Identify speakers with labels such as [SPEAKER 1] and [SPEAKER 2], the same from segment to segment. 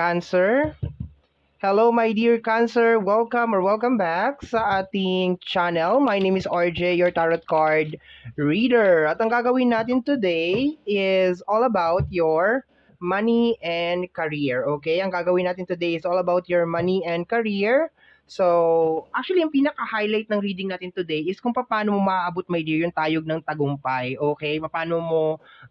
[SPEAKER 1] Cancer. Hello my dear Cancer, welcome or welcome back sa ating channel. My name is RJ, your tarot card reader. At ang gagawin natin today is all about your money and career. Okay, ang gagawin natin today is all about your money and career. So, actually, yung pinaka-highlight ng reading natin today is kung paano mo maaabot, my dear, yung tayog ng tagumpay. Okay? Paano mo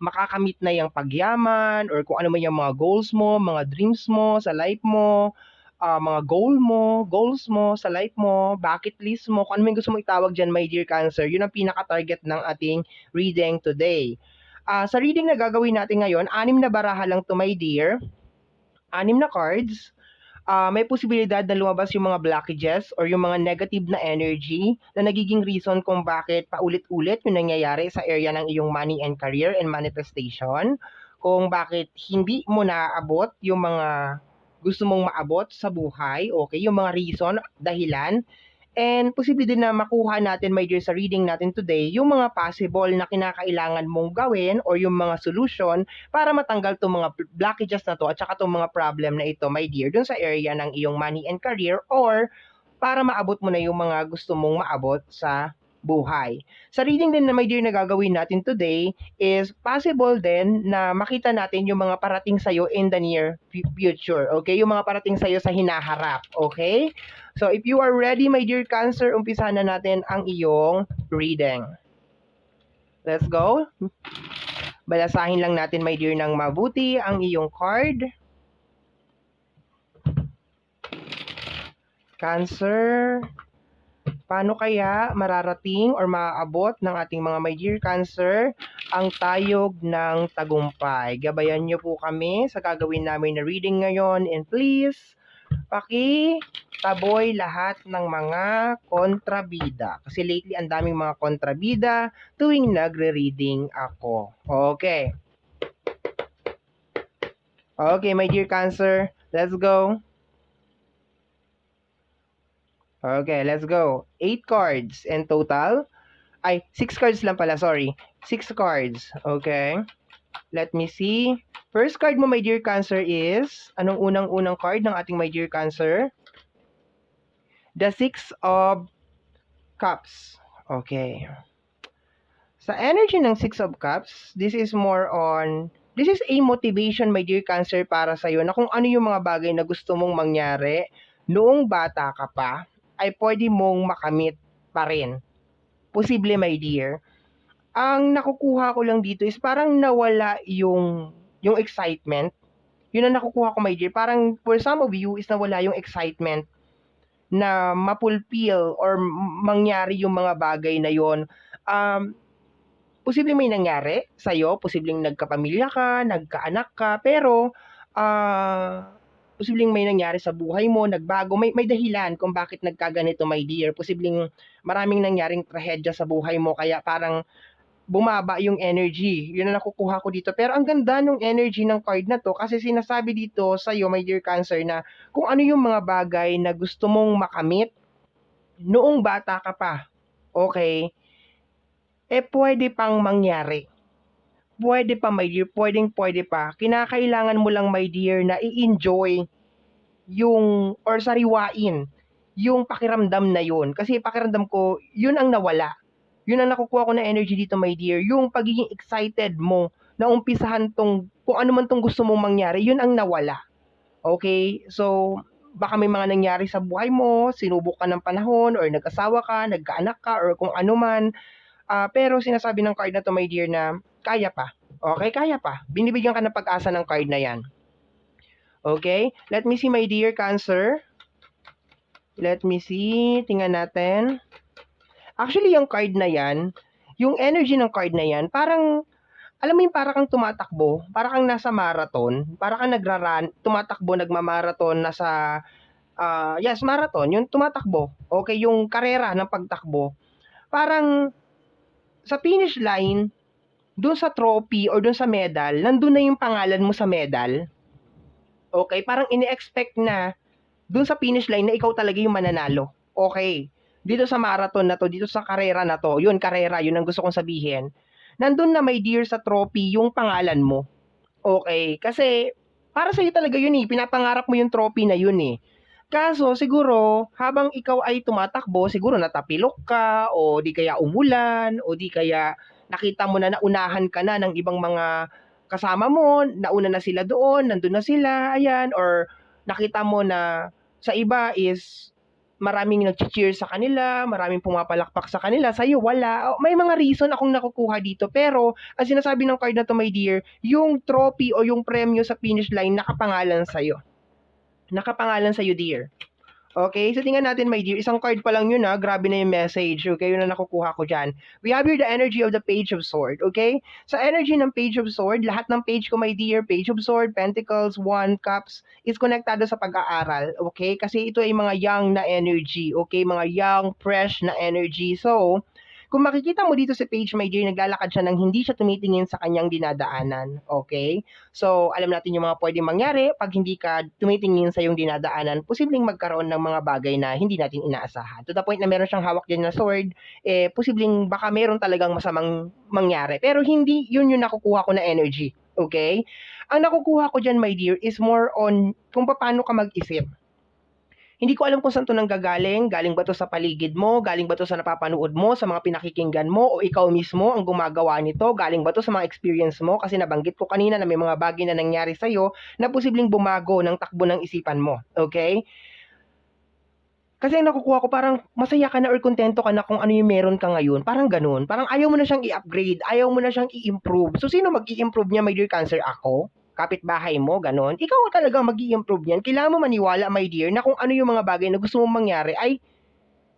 [SPEAKER 1] makakamit na yung pagyaman or kung ano man yung mga goals mo, mga dreams mo sa life mo, uh, mga goal mo, goals mo sa life mo, bucket list mo, kung ano man gusto mo itawag dyan, my dear Cancer, yun ang pinaka-target ng ating reading today. Uh, sa reading na gagawin natin ngayon, anim na baraha lang to, my dear. Anim na cards uh, may posibilidad na lumabas yung mga blockages or yung mga negative na energy na nagiging reason kung bakit paulit-ulit yung nangyayari sa area ng iyong money and career and manifestation. Kung bakit hindi mo naaabot yung mga gusto mong maabot sa buhay, okay, yung mga reason, dahilan, And posible din na makuha natin, my dear, sa reading natin today, yung mga possible na kinakailangan mong gawin or yung mga solution para matanggal itong mga blockages na to at saka itong mga problem na ito, my dear, dun sa area ng iyong money and career or para maabot mo na yung mga gusto mong maabot sa buhay. Sa reading din na my dear na gagawin natin today is possible din na makita natin yung mga parating sa'yo in the near future. Okay? Yung mga parating sa'yo sa hinaharap. Okay? So if you are ready my dear Cancer, umpisa na natin ang iyong reading. Let's go. Balasahin lang natin my dear ng mabuti ang iyong card. Cancer, Paano kaya mararating or maaabot ng ating mga my dear cancer ang tayog ng tagumpay? Gabayan niyo po kami sa gagawin namin na reading ngayon and please paki taboy lahat ng mga kontrabida. Kasi lately ang daming mga kontrabida tuwing nagre-reading ako. Okay. Okay, my dear Cancer, let's go. Okay, let's go. 8 cards in total. Ay, 6 cards lang pala, sorry. 6 cards. Okay. Let me see. First card mo, my dear Cancer, is, anong unang-unang card ng ating my dear Cancer? The Six of Cups. Okay. Sa energy ng Six of Cups, this is more on, this is a motivation, my dear Cancer, para sa'yo na kung ano yung mga bagay na gusto mong mangyari noong bata ka pa ay pwede mong makamit pa rin. Posible, my dear. Ang nakukuha ko lang dito is parang nawala yung yung excitement. Yun ang nakukuha ko, my dear. Parang for some of you is nawala yung excitement na mapulpil or mangyari yung mga bagay na yon. Um, posibleng may nangyari sa'yo, posibleng nagkapamilya ka, nagkaanak ka, pero uh, posibleng may nangyari sa buhay mo, nagbago, may, may dahilan kung bakit nagkaganito, my dear. Posibleng maraming nangyaring trahedya sa buhay mo, kaya parang bumaba yung energy. Yun ang nakukuha ko dito. Pero ang ganda ng energy ng card na to kasi sinasabi dito sa iyo, my dear Cancer, na kung ano yung mga bagay na gusto mong makamit noong bata ka pa, okay, eh pwede pang mangyari pwede pa my dear, pwedeng pwede pa. Kinakailangan mo lang my dear na i-enjoy yung or sariwain yung pakiramdam na yun. Kasi pakiramdam ko, yun ang nawala. Yun ang nakukuha ko na energy dito, my dear. Yung pagiging excited mo na umpisahan tong, kung ano man tong gusto mong mangyari, yun ang nawala. Okay? So, baka may mga nangyari sa buhay mo, sinubok ka ng panahon, or nag-asawa ka, nagkaanak ka, or kung ano man. Uh, pero sinasabi ng card na to, my dear, na kaya pa. Okay, kaya pa. Binibigyan ka ng pag-asa ng card na yan. Okay? Let me see, my dear Cancer. Let me see. Tingnan natin. Actually, yung card na yan, yung energy ng card na yan, parang, alam mo yung para kang tumatakbo, para kang nasa marathon, para kang nagraran, tumatakbo, nagmamarathon, nasa, uh, yes, marathon, yung tumatakbo. Okay, yung karera ng pagtakbo. Parang, sa finish line, doon sa trophy or doon sa medal, nandun na yung pangalan mo sa medal. Okay, parang ini-expect na doon sa finish line na ikaw talaga yung mananalo. Okay. Dito sa marathon na to, dito sa karera na to, yun, karera, yun ang gusto kong sabihin. Nandun na may dear sa trophy yung pangalan mo. Okay, kasi para sa'yo talaga yun eh. Pinapangarap mo yung trophy na yun eh. Kaso, siguro, habang ikaw ay tumatakbo, siguro natapilok ka, o di kaya umulan, o di kaya nakita mo na naunahan ka na ng ibang mga kasama mo, nauna na sila doon, nandun na sila, ayan, or nakita mo na sa iba is maraming nag-cheer sa kanila, maraming pumapalakpak sa kanila, sa'yo wala. May mga reason akong nakukuha dito, pero ang sinasabi ng card na to, my dear, yung trophy o yung premyo sa finish line nakapangalan sa'yo. Nakapangalan sa'yo, dear. Okay, so tingnan natin my dear, isang card pa lang yun ha, grabe na yung message, okay, yun na nakukuha ko dyan. We have here the energy of the page of sword, okay? Sa energy ng page of sword, lahat ng page ko my dear, page of sword, pentacles, one, cups, is konektado sa pag-aaral, okay? Kasi ito ay mga young na energy, okay? Mga young, fresh na energy. So, kung makikita mo dito sa page, my dear, naglalakad siya nang hindi siya tumitingin sa kanyang dinadaanan. Okay? So, alam natin yung mga pwedeng mangyari pag hindi ka tumitingin sa yung dinadaanan, posibleng magkaroon ng mga bagay na hindi natin inaasahan. To the point na meron siyang hawak din na sword, eh, posibleng baka meron talagang masamang mangyari. Pero hindi yun yung nakukuha ko na energy. Okay? Ang nakukuha ko dyan, my dear, is more on kung paano ka mag-isip. Hindi ko alam kung saan to nanggagaling. Galing ba to sa paligid mo? Galing ba to sa napapanood mo? Sa mga pinakikinggan mo? O ikaw mismo ang gumagawa nito? Galing ba to sa mga experience mo? Kasi nabanggit ko kanina na may mga bagay na nangyari sa'yo na posibleng bumago ng takbo ng isipan mo. Okay? Kasi ang nakukuha ko parang masaya ka na or kontento ka na kung ano yung meron ka ngayon. Parang ganun. Parang ayaw mo na siyang i-upgrade. Ayaw mo na siyang i-improve. So, sino mag-i-improve niya, my dear cancer? Ako? Kapitbahay mo, ganon, ikaw talaga mag improve yan. Kailangan mo maniwala, my dear, na kung ano yung mga bagay na gusto mong mangyari ay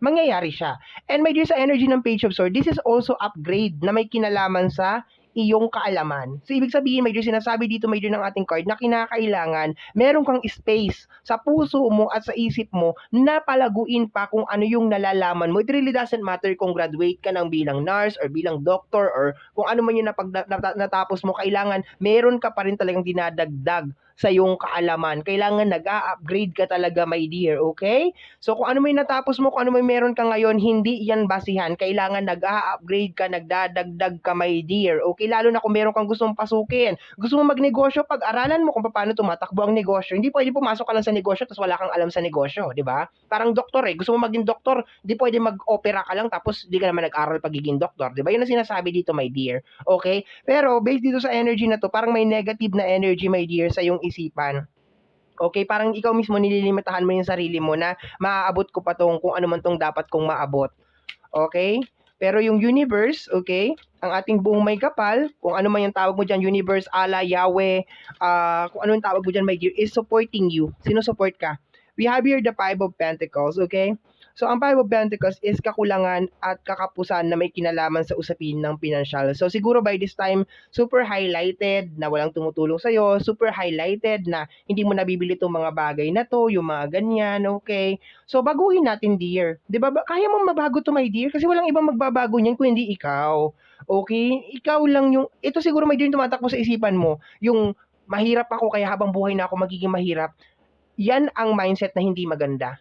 [SPEAKER 1] mangyayari siya. And my dear, sa energy ng Page of Swords, this is also upgrade na may kinalaman sa iyong kaalaman. So, ibig sabihin, may sinasabi dito, may ng ating card, na kinakailangan, meron kang space sa puso mo at sa isip mo na palaguin pa kung ano yung nalalaman mo. It really doesn't matter kung graduate ka ng bilang nurse or bilang doctor or kung ano man yung napag, natapos mo, kailangan meron ka pa rin talagang dinadagdag sa iyong kaalaman. Kailangan nag-a-upgrade ka talaga, my dear, okay? So, kung ano may natapos mo, kung ano may meron ka ngayon, hindi yan basihan. Kailangan nag-a-upgrade ka, nagdadagdag ka, my dear, okay? Lalo na kung meron kang gustong pasukin. Gusto mo magnegosyo, pag-aralan mo kung paano tumatakbo ang negosyo. Hindi pwede pumasok ka lang sa negosyo tapos wala kang alam sa negosyo, di ba? Parang doktor eh. Gusto mo maging doktor, hindi pwede mag-opera ka lang tapos di ka naman nag-aral pagiging doktor, di ba? Yun ang sinasabi dito, my dear. Okay? Pero based dito sa energy na to, parang may negative na energy, my dear, sa yung isipan. Okay, parang ikaw mismo nililimitahan mo yung sarili mo na maaabot ko pa tong kung ano man tong dapat kong maabot. Okay? Pero yung universe, okay, ang ating buong may kapal, kung ano man yung tawag mo dyan, universe, Allah, Yahweh, uh, kung ano yung tawag mo dyan, my dear, is supporting you. Sino support ka? We have here the Five of Pentacles, okay? So, ang Five of Pentacles is kakulangan at kakapusan na may kinalaman sa usapin ng financial. So, siguro by this time, super highlighted na walang tumutulong sa'yo, super highlighted na hindi mo nabibili itong mga bagay na to, yung mga ganyan, okay? So, baguhin natin, dear. Di ba? Kaya mo mabago to, my dear? Kasi walang ibang magbabago niyan kung hindi ikaw. Okay? Ikaw lang yung, ito siguro may din tumatakbo sa isipan mo, yung mahirap ako kaya habang buhay na ako magiging mahirap, yan ang mindset na hindi maganda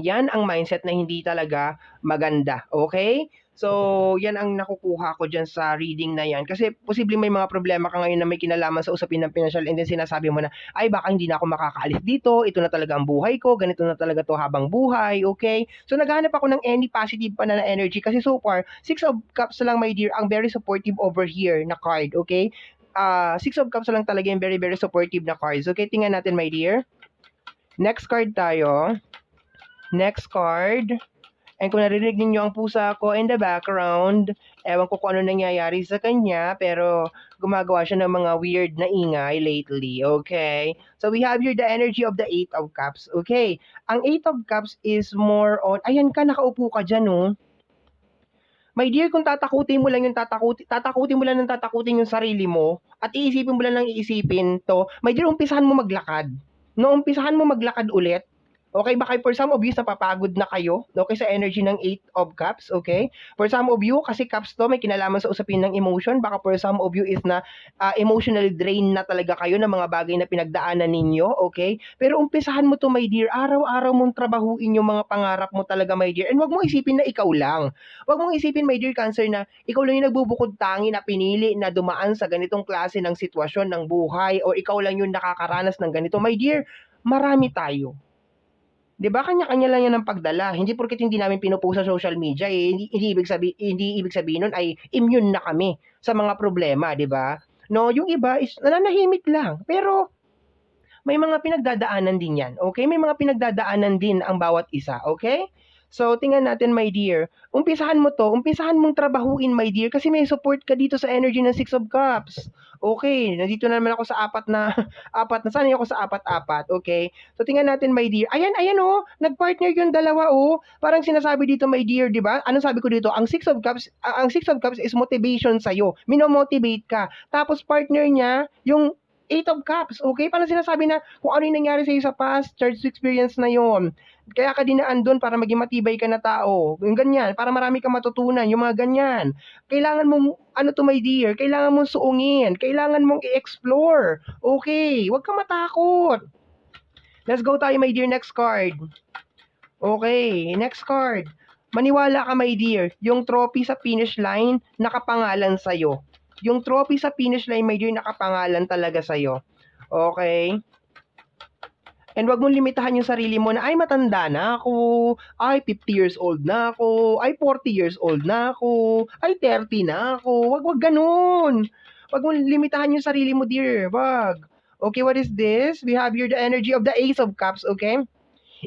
[SPEAKER 1] yan ang mindset na hindi talaga maganda. Okay? So, yan ang nakukuha ko dyan sa reading na yan. Kasi posibleng may mga problema ka ngayon na may kinalaman sa usapin ng financial and then sinasabi mo na, ay baka hindi na ako makakaalis dito, ito na talaga ang buhay ko, ganito na talaga to habang buhay, okay? So, naghahanap ako ng any positive pa na, na energy kasi so far, Six of Cups lang my dear, ang very supportive over here na card, okay? Uh, Six of Cups lang talaga yung very very supportive na cards. Okay, tingnan natin my dear. Next card tayo. Next card. And kung narinig ninyo ang pusa ko in the background, ewan ko kung ano nangyayari sa kanya, pero gumagawa siya ng mga weird na ingay lately, okay? So we have here the energy of the Eight of Cups, okay? Ang Eight of Cups is more on, ayan ka, nakaupo ka dyan, oh. My dear, kung tatakutin mo lang yung tatakutin, tatakutin mo lang ng tatakutin yung sarili mo, at iisipin mo lang ng iisipin to, my dear, umpisahan mo maglakad. No, umpisahan mo maglakad ulit, Okay, baka for some of you, napapagod na kayo, okay, sa energy ng 8 of cups, okay? For some of you, kasi cups to, may kinalaman sa usapin ng emotion, baka for some of you is na uh, emotionally drained na talaga kayo ng mga bagay na pinagdaanan ninyo, okay? Pero umpisahan mo to, my dear, araw-araw mong trabahuin yung mga pangarap mo talaga, my dear. And wag mo isipin na ikaw lang. Wag mong isipin, my dear cancer, na ikaw lang yung nagbubukod tangi na pinili na dumaan sa ganitong klase ng sitwasyon ng buhay or ikaw lang yung nakakaranas ng ganito. My dear, marami tayo 'Di ba kanya-kanya lang 'yan ng pagdala. Hindi porket hindi namin pinupost sa social media eh, hindi, hindi ibig sabihin hindi ibig sabihin nun ay immune na kami sa mga problema, 'di ba? No, yung iba is nananahimik lang. Pero may mga pinagdadaanan din 'yan. Okay? May mga pinagdadaanan din ang bawat isa, okay? So, tingnan natin, my dear. Umpisahan mo to. Umpisahan mong trabahuin, my dear, kasi may support ka dito sa energy ng Six of Cups. Okay, nandito na naman ako sa apat na, apat na, sanay ako sa apat-apat, okay? So, tingnan natin, my dear. Ayan, ayan, oh, nag-partner yung dalawa, oh. Parang sinasabi dito, my dear, di ba? Anong sabi ko dito? Ang Six of Cups, ang Six of Cups is motivation sa'yo. Minomotivate ka. Tapos, partner niya, yung Eight of Cups, okay? Parang sinasabi na kung ano yung nangyari sa'yo sa past church experience na yon kaya ka dinaan doon para maging matibay ka na tao. Yung ganyan, para marami kang matutunan, yung mga ganyan. Kailangan mong, ano to my dear, kailangan mong suungin, kailangan mong i-explore. Okay, huwag kang matakot. Let's go tayo my dear, next card. Okay, next card. Maniwala ka my dear, yung trophy sa finish line, nakapangalan sa'yo. Yung trophy sa finish line my dear, nakapangalan talaga sa'yo. Okay? And wag mong limitahan yung sarili mo na, ay, matanda na ako, ay, 50 years old na ako, ay, 40 years old na ako, ay, 30 na ako. Wag, wag ganun. Wag mong limitahan yung sarili mo, dear. Wag. Okay, what is this? We have here the energy of the Ace of Cups, okay?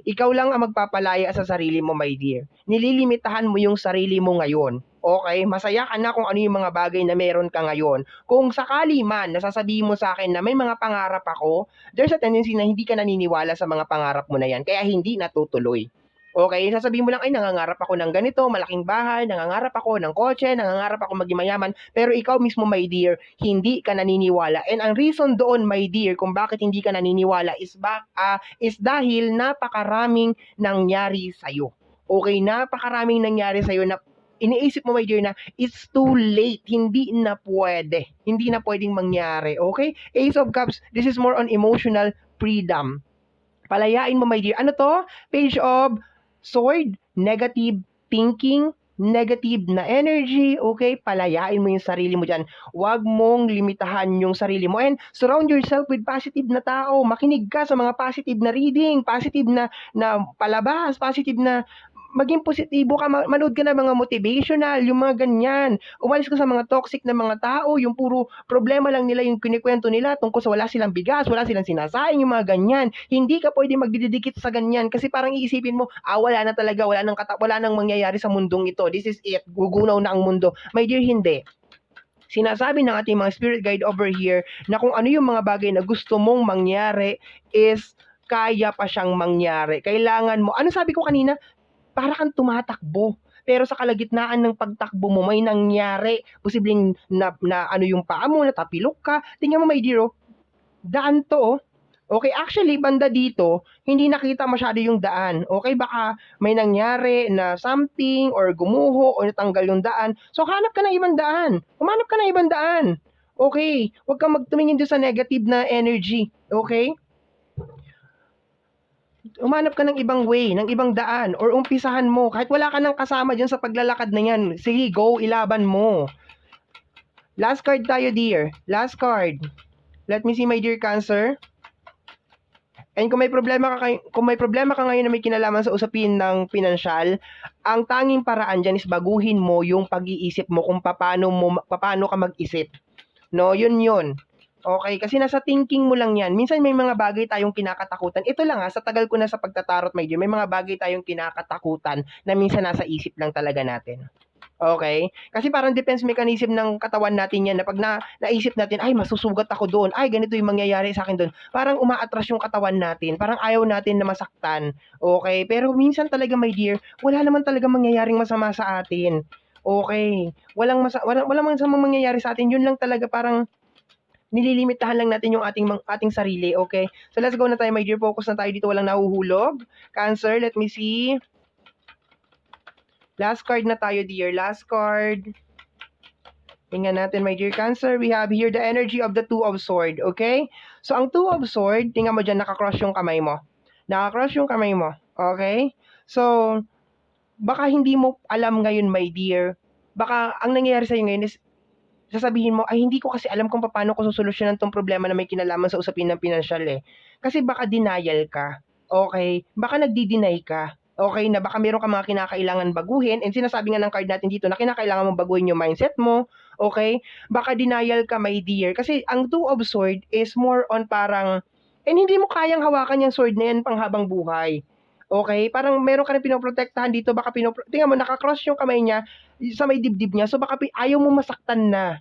[SPEAKER 1] Ikaw lang ang magpapalaya sa sarili mo, my dear. Nililimitahan mo yung sarili mo ngayon Okay, masaya ka na kung ano yung mga bagay na meron ka ngayon. Kung sakali man nasasabihin mo sa akin na may mga pangarap ako, there's a tendency na hindi ka naniniwala sa mga pangarap mo na yan, kaya hindi natutuloy. Okay, sasabihin mo lang, ay, nangangarap ako ng ganito, malaking bahay, nangangarap ako ng kotse, nangangarap ako maging mayaman, pero ikaw mismo, my dear, hindi ka naniniwala. And ang reason doon, my dear, kung bakit hindi ka naniniwala is, ba, uh, is dahil napakaraming nangyari sa'yo. Okay, napakaraming nangyari sa'yo na iniisip mo, my dear, na it's too late. Hindi na pwede. Hindi na pwedeng mangyari. Okay? Ace of Cups, this is more on emotional freedom. Palayain mo, my dear. Ano to? Page of Sword, negative thinking, negative na energy, okay? Palayain mo yung sarili mo dyan. Huwag mong limitahan yung sarili mo. And surround yourself with positive na tao. Makinig ka sa mga positive na reading, positive na, na palabas, positive na maging positibo ka, manood ka ng mga motivational, yung mga ganyan. Umalis ka sa mga toxic na mga tao, yung puro problema lang nila yung kinikwento nila tungkol sa wala silang bigas, wala silang sinasaing, yung mga ganyan. Hindi ka pwede magdidikit sa ganyan kasi parang iisipin mo, ah, wala na talaga, wala nang, kata- wala nang mangyayari sa mundong ito. This is it. Gugunaw na ang mundo. My dear, hindi sinasabi ng ating mga spirit guide over here na kung ano yung mga bagay na gusto mong mangyari is kaya pa siyang mangyari. Kailangan mo, ano sabi ko kanina? Para kang tumatakbo. Pero sa kalagitnaan ng pagtakbo mo, may nangyari. Posibleng na, na ano yung paa mo, natapilok ka. Tingnan mo, my dear, oh. daan to, oh. Okay, actually, banda dito, hindi nakita masyado yung daan. Okay, baka may nangyari na something or gumuho o natanggal yung daan. So, hanap ka ng ibang daan. Humanap ka ng ibang daan. Okay, huwag kang magtumingin doon sa negative na energy. Okay? Umanap ka ng ibang way, ng ibang daan, or umpisahan mo. Kahit wala ka nang kasama dyan sa paglalakad na yan, sige, go, ilaban mo. Last card tayo, dear. Last card. Let me see, my dear Cancer. And kung may problema ka kung may problema ka ngayon na may kinalaman sa usapin ng pinansyal, ang tanging paraan diyan is baguhin mo yung pag-iisip mo kung paano mo paano ka mag-isip. No, yun yun. Okay, kasi nasa thinking mo lang yan. Minsan may mga bagay tayong kinakatakutan. Ito lang ha, sa tagal ko na sa pagtatarot, dear, may mga bagay tayong kinakatakutan na minsan nasa isip lang talaga natin. Okay? Kasi parang defense mechanism ng katawan natin yan na pag na, naisip natin, ay, masusugat ako doon. Ay, ganito yung mangyayari sa akin doon. Parang umaatras yung katawan natin. Parang ayaw natin na masaktan. Okay? Pero minsan talaga, my dear, wala naman talaga mangyayaring masama sa atin. Okay? Walang, masa, walang, walang masamang mangyayari sa atin. Yun lang talaga parang nililimitahan lang natin yung ating ating sarili, okay? So let's go na tayo, my dear. Focus na tayo dito, walang nahuhulog. Cancer, let me see. Last card na tayo, dear. Last card. Tingnan natin, my dear Cancer. We have here the energy of the Two of Sword, okay? So, ang Two of Sword, tingnan mo dyan, nakakross yung kamay mo. Nakakross yung kamay mo, okay? So, baka hindi mo alam ngayon, my dear. Baka ang nangyayari sa'yo ngayon is, sasabihin mo, ay hindi ko kasi alam kung paano ko susolusyonan tong problema na may kinalaman sa usapin ng pinansyal eh. Kasi baka denial ka, okay? Baka nagdi-deny ka, okay, na baka meron ka mga kinakailangan baguhin, and sinasabi nga ng card natin dito na kinakailangan mong baguhin yung mindset mo, okay? Baka denial ka, my dear. Kasi ang two of sword is more on parang, and hindi mo kayang hawakan yung sword na yan pang habang buhay. Okay? Parang meron ka rin pinoprotektahan dito, baka pinopro... Tingnan mo, nakakross yung kamay niya sa may dibdib niya, so baka ayaw mo masaktan na.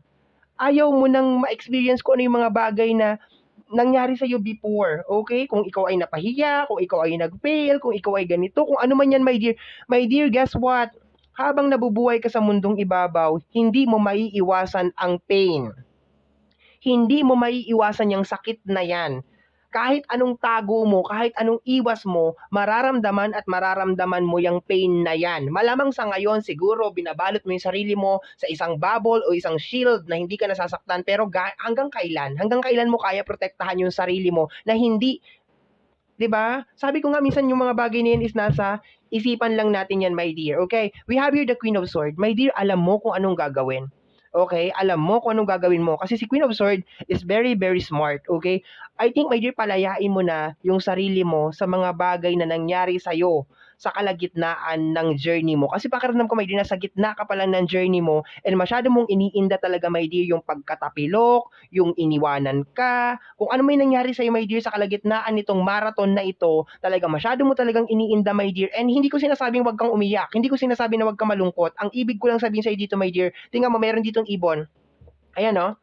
[SPEAKER 1] Ayaw mo nang ma-experience kung ano yung mga bagay na nangyari sa'yo before, okay? Kung ikaw ay napahiya, kung ikaw ay nag-fail, kung ikaw ay ganito, kung ano man yan, my dear. My dear, guess what? Habang nabubuhay ka sa mundong ibabaw, hindi mo maiiwasan ang pain. Hindi mo maiiwasan yung sakit na yan. Kahit anong tago mo, kahit anong iwas mo, mararamdaman at mararamdaman mo yung pain na yan. Malamang sa ngayon, siguro binabalot mo yung sarili mo sa isang bubble o isang shield na hindi ka nasasaktan. Pero ga- hanggang kailan? Hanggang kailan mo kaya protektahan yung sarili mo na hindi 'di ba? Sabi ko nga minsan yung mga bagay na yan is nasa isipan lang natin yan, my dear. Okay? We have here the Queen of Sword. My dear, alam mo kung anong gagawin. Okay? Alam mo kung anong gagawin mo. Kasi si Queen of Sword is very, very smart. Okay? I think, dear, palayain mo na yung sarili mo sa mga bagay na nangyari sa'yo sa kalagitnaan ng journey mo. Kasi pakiramdam ko, my dear, nasa gitna ka pa lang ng journey mo and masyado mong iniinda talaga, my dear, yung pagkatapilok, yung iniwanan ka, kung ano may nangyari sa'yo, my dear, sa kalagitnaan nitong marathon na ito, talaga masyado mo talagang iniinda, my dear. And hindi ko sinasabing wag kang umiyak. Hindi ko sinasabi na wag kang malungkot. Ang ibig ko lang sabihin sa'yo dito, my dear, tingnan mo, meron ditong ibon. Ayan, no?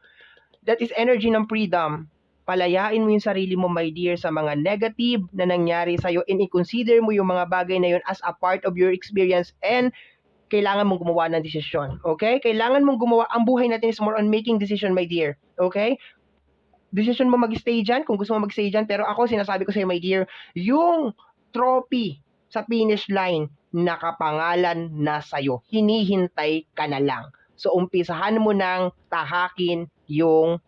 [SPEAKER 1] That is energy ng freedom. Palayain mo yung sarili mo, my dear, sa mga negative na nangyari sa'yo and i-consider mo yung mga bagay na yun as a part of your experience and kailangan mong gumawa ng desisyon. Okay? Kailangan mong gumawa. Ang buhay natin is more on making decision, my dear. Okay? Decision mo mag-stay dyan kung gusto mo mag-stay dyan. Pero ako, sinasabi ko sa'yo, my dear, yung trophy sa finish line, nakapangalan na sa'yo. Hinihintay ka na lang. So, umpisahan mo nang tahakin yung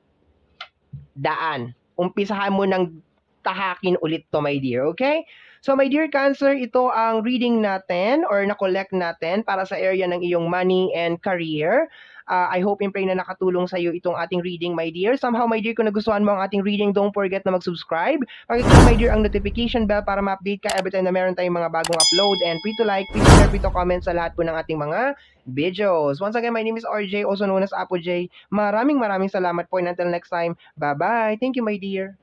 [SPEAKER 1] daan. Umpisahan mo nang tahakin ulit to, my dear. Okay? So, my dear Cancer, ito ang reading natin or na-collect natin para sa area ng iyong money and career. Uh, I hope and pray na nakatulong sa iyo itong ating reading, my dear. Somehow, my dear, kung nagustuhan mo ang ating reading, don't forget na mag-subscribe. Pakiclick, my dear, ang notification bell para ma-update ka every time na meron tayong mga bagong upload. And free to like, free to share, free to comment sa lahat po ng ating mga videos. Once again, my name is RJ, also known as Apo J. Maraming maraming salamat po and until next time, bye-bye. Thank you, my dear.